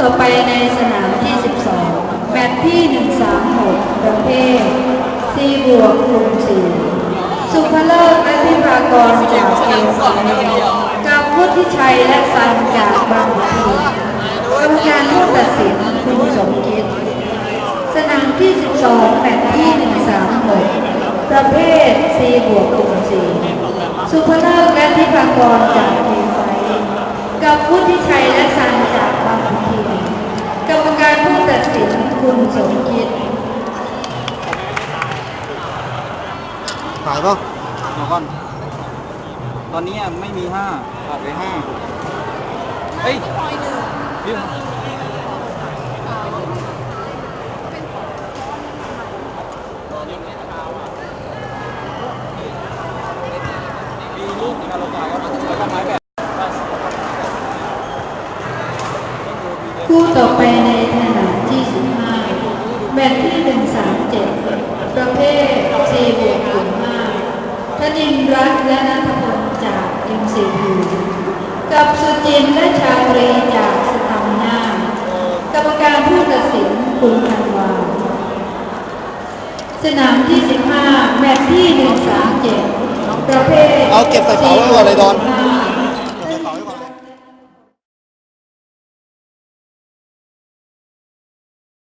ต่อไปในสนามที่ 12 แมตช์ที่ 136 ประเภท C บวกกลุ่ม4สุภเลิศและพิภากรจากเอลไฟกับพุทธิชัยและสันจากบางพีกรรมการผู้ตัดสินคุณสมคิด สนามที่ 12 แมตช์ที่ 136 ประเภท C บวกกลุ่ม4สุภเลิศและพิภากรจากเอลไฟกับพุทธิชัยและสันจากบางขุนทีกรรมการผู้ตัดสิน คุณสมคิดถ่ายป่ะเดี๋ยวก่อน ตอนนี้ไม่มีห้าขาดไปห้าเฮ้ยพี่มีลูกในการลงมาครับแล้วก็ไม้แบบ คู่ต่อไปในสนามที่ 15 แมตช์ที่ 137 ประเภท C บวกกลุ่ม5ธ นินรัตและนัทพลจาก MCU กับสุจินและชาตรีจากสตัมนากรรมการผู้ตัดสินคุณพันวาสนามที่ 15 แมตช์ที่ 137 ประเภท เอาเก็บใส่เป๋าไว้ก่อนเลยดอน5